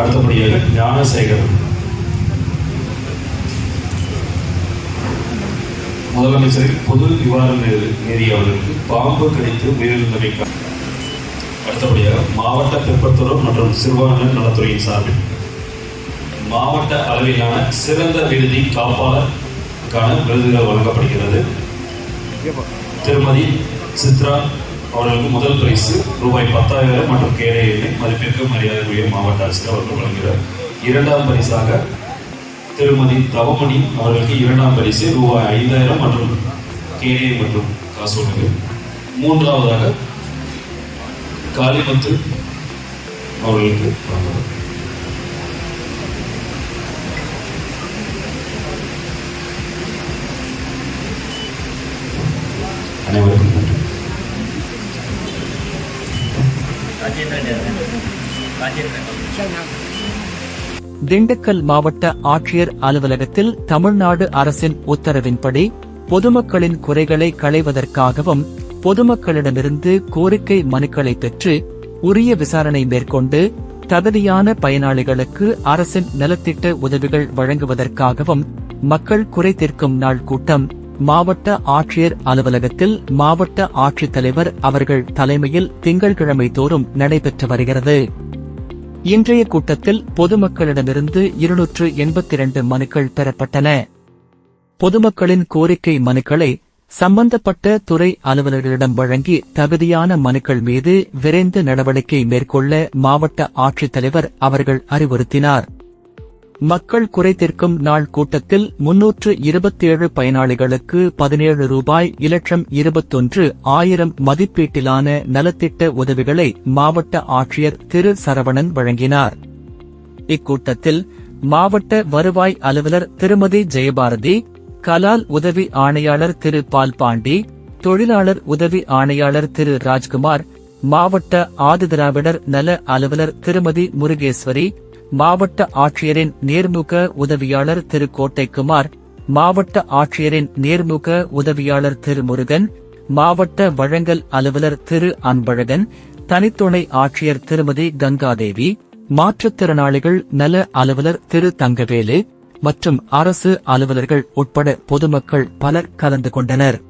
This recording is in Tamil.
அடுத்தபடியாக ஞானசேகரன். முதலமைச்சரின் பொது நிவாரண நிதி நிதி அவர்களுக்கு பாம்பு கிடைத்து உயிரிழந்தமைக்காக அடுத்தபடியாக மாவட்ட பிற்படுத்துறோர் மற்றும் சிறுபான்மையினர் நலத்துறையின் சார்பில். மாவட்ட அளவிலான சிறந்த விடுதி காப்பாளருக்கான விருதுகள் வழங்கப்படுகிறது. திருமதி சித்ரா அவர்களுக்கு முதல் பரிசு ரூபாய் பத்தாயிரம் மற்றும் கேடை எண்ணெய் மதிப்பிற்கு மரியாதைக்குரிய மாவட்ட ஆட்சியர் அவர்கள் வழங்குகிறார். இரண்டாம் பரிசாக திருமதி தவமணி அவர்களுக்கு இரண்டாம் பரிசு ரூபாய் ஐந்தாயிரம் மற்றும் கேடை மற்றும் காசு வழங்கு. மூன்றாவதாக காளிமுத்து அவர்களுக்கு வழங்குகிறார் திண்டுக்கல் மாவட்ட ஆட்சியர் அலுவலகத்தில் தமிழ்நாடு அரசின் உத்தரவின்படி பொதுமக்களின் குறைகளை களைவதற்காகவும் பொதுமக்களிடமிருந்து கோரிக்கை மனுக்களை பெற்று உரிய விசாரணை மேற்கொண்டு தகுதியான பயனாளிகளுக்கு அரசின் நலத்திட்ட உதவிகள் வழங்குவதற்காகவும் மக்கள் குறை தீர்க்கும் நாள் கூட்டம் மாவட்ட ஆட்சியர் அலுவலகத்தில் மாவட்ட ஆட்சித்தலைவர் அவர்கள் தலைமையில் திங்கள்கிழமை தோறும் நடைபெற்று வருகிறது. இன்றைய கூட்டத்தில் பொதுமக்களிடமிருந்து இருநூற்று எண்பத்தி இரண்டு மனுக்கள் பெறப்பட்டன. பொதுமக்களின் கோரிக்கை மனுக்களை சம்பந்தப்பட்ட துறை அலுவலர்களிடம் வழங்கி தகுதியான மனுக்கள் மீது விரைந்து நடவடிக்கை மேற்கொள்ள மாவட்ட ஆட்சித்தலைவர் அவர்கள் அறிவுறுத்தினார். மக்கள் குறைதீர்க்கும் நாள் கூட்டத்தில் முன்னூற்று இருபத்தேழு பயனாளிகளுக்கு பதினேழு ரூபாய் இலட்சம் இருபத்தொன்று ஆயிரம் மதிப்பீட்டிலான நலத்திட்ட உதவிகளை மாவட்ட ஆட்சியர் திரு. சரவணன் வழங்கினார். இக்கூட்டத்தில் மாவட்ட வருவாய் அலுவலர் திருமதி. ஜெயபாரதி கலால் உதவி ஆணையாளர் திரு. பால்பாண்டி தொழிலாளர் உதவி ஆணையாளர் திரு. ராஜ்குமார் மாவட்ட ஆதிதிராவிடர் நல அலுவலர் திருமதி. முருகேஸ்வரி மாவட்ட ஆட்சியரின் நேர்முக உதவியாளர் திரு கோட்டைக்குமார் மாவட்ட ஆட்சியரின் நேர்முக உதவியாளர் திரு முருகன் மாவட்ட வழங்கல் அலுவலர் திரு அன்பழகன் தனித்துணை ஆட்சியர் திருமதி கங்காதேவி மாற்றுத்திறனாளிகள் நல அலுவலர் திரு தங்கவேலு மற்றும் அரசு அலுவலர்கள் உட்பட பொதுமக்கள் பலர் கலந்து கொண்டனர்.